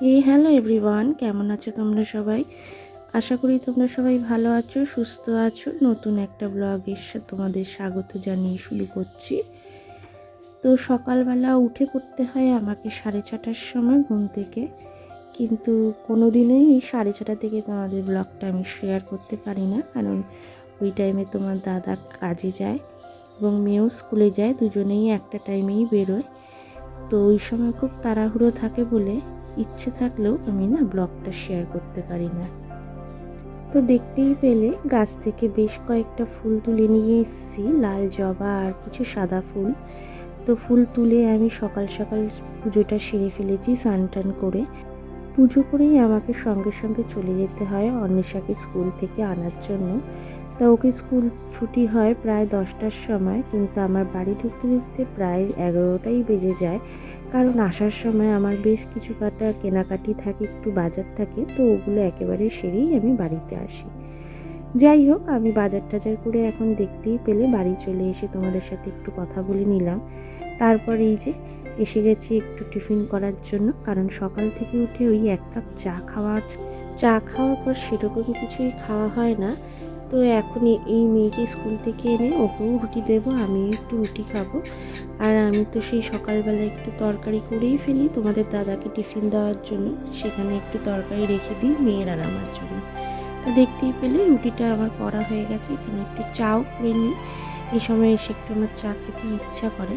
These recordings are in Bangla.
এই হ্যালো এভরিওয়ান, কেমন আছো তোমরা সবাই? আশা করি তোমরা সবাই ভালো আছো, সুস্থ আছো। নতুন একটা ব্লগের সা- তোমাদের স্বাগত জানিয়ে শুরু করছি। তো সকালবেলা উঠে পড়তে হয় আমাকে সাড়ে ছটার সময় ঘুম থেকে। কিন্তু কোনো দিনই এই সাড়ে ছটা থেকে তোমাদের ব্লগটা আমি শেয়ার করতে পারি না। কারণ ওই টাইমে তোমার দাদা কাজে যায় এবং মেয়েও স্কুলে যায়, দুজনেই একটা টাইমেই বেরোয়। তো ওই সময় খুব তাড়াহুড়ো থাকে বলে ইচ্ছে থাকলেও আমি না ব্লগটা শেয়ার করতে পারি না। তো দেখতেই পেলে গাছ থেকে বেশ কয়েকটা ফুল তুলে নিয়ে এসেছি, লাল জবা আর কিছু সাদা ফুল। তো ফুল তুলে আমি সকাল সকাল পুজোটা সেরে ফেলেছি স্নান টান করে। পুজো করেই আমাকে সঙ্গে সঙ্গে চলে যেতে হয় অন্বেষাকে স্কুল থেকে আনার জন্য। তা ওকে স্কুল ছুটি হয় প্রায় দশটার সময়, কিন্তু আমার বাড়ি ঢুকতে ঢুকতে প্রায় এগারোটাই বেজে যায়। কারণ আসার সময় আমার বেশ কিছু কাটা কেনাকাটি থাকে, একটু বাজার থাকে, তো ওগুলো একেবারে সেরেই আমি বাড়িতে আসি। যাই হোক, আমি বাজার টাজার করে এখন দেখতেই পেলে বাড়ি চলে এসে তোমাদের সাথে একটু কথা বলে নিলাম। তারপর এই যে, এসে গেছি একটু টিফিন করার জন্য, কারণ সকাল থেকে উঠে ওই এক কাপ চা খাওয়ার চা খাওয়ার পর সেরকম কিছুই খাওয়া হয় না। তো এখন এই মেয়েকে স্কুল থেকে এনে ওকেও রুটি দেবো আমি একটু রুটি খাব। আর আমি তো সেই সকালবেলা একটু তরকারি করেই ফেলি তোমাদের দাদাকে টিফিন দেওয়ার জন্য। সেখানে একটু তরকারি রেখে দিই মেয়ের আর আমার জন্য। তা দেখতেই পেলে রুটিটা আমার করা হয়ে গেছে, এখানে একটু চাও করে নিই। এই সময় এসে একটু আমার চা খেতে ইচ্ছা করে।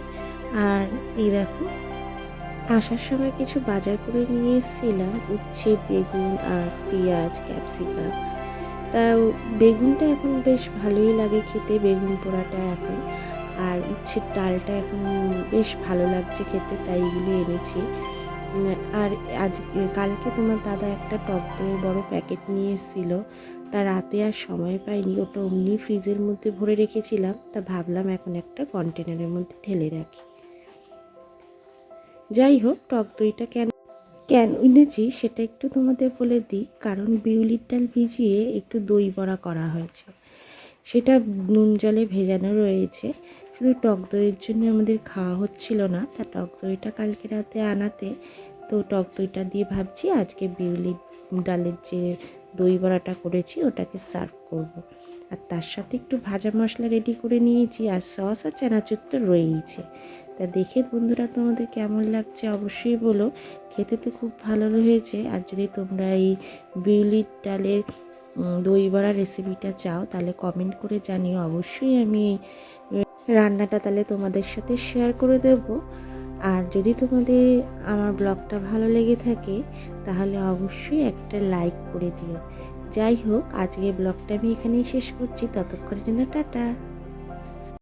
আর এই দেখো, আসার সময় কিছু বাজার করে নিয়ে এসেছিলাম, উচ্ছে, বেগুন আর পেঁয়াজ, ক্যাপসিকাম। তা বেগুনটা এখন বেশ ভালোই লাগে খেতে, বেগুন পোড়াটা এখন। আর উচ্ছের ডালটা এখন বেশ ভালো লাগছে খেতে, তাই এগুলো এনেছি। আর আজ, কালকে তোমার দাদা একটা টক দইয়ের বড় প্যাকেট নিয়ে এসেছিল। তা রাতে আর সময় পাইনি, ওটা অমনি ফ্রিজের মধ্যে ভরে রেখেছিলাম। তা ভাবলাম এখন একটা কন্টেনারের মধ্যে ঢেলে রাখি। যাই হোক, টক দইটা কেন কেন? এনেছি সেটা একটু তোমাদের বলে দিই, কারণ বিউলির ডাল ভিজিয়ে একটু দই বড়া করা হয়েছে। সেটা নুন জলে ভেজানো রয়েছে। শুধু টক দইয়ের জন্য আমাদের খাওয়া হচ্ছিল না। তা টক দইটা কালকে রাতে আনাতে, তো টক দইটা দিয়ে ভাবছি আজকে বিউলি ডালের যে দই বড়াটা করেছি, ওটাকে সার্ভ করব। আর তার সাথে একটু ভাজা মশলা রেডি করে নিয়েছি, আর সস আর চানাচুর তো রয়েইছে। তা দেখে বন্ধুরা তোমাদের কেমন লাগছে অবশ্যই বলো। খেতে তো খুব ভালো হয়েছে আর যদি তোমরা এই বিউলির ডালের দই বড়া রেসিপিটা চাও, তাহলে কমেন্ট করে জানিও। অবশ্যই আমি রান্নাটা তাহলে তোমাদের সাথে শেয়ার করে দেব। আর যদি তোমাদের আমার ব্লগটা ভালো লেগে থাকে, তাহলে অবশ্যই একটা লাইক করে দিও। যাই হোক আজকে ব্লগটা আমি এখানেই শেষ করছি। ততক্ষণের জন্য টাটা।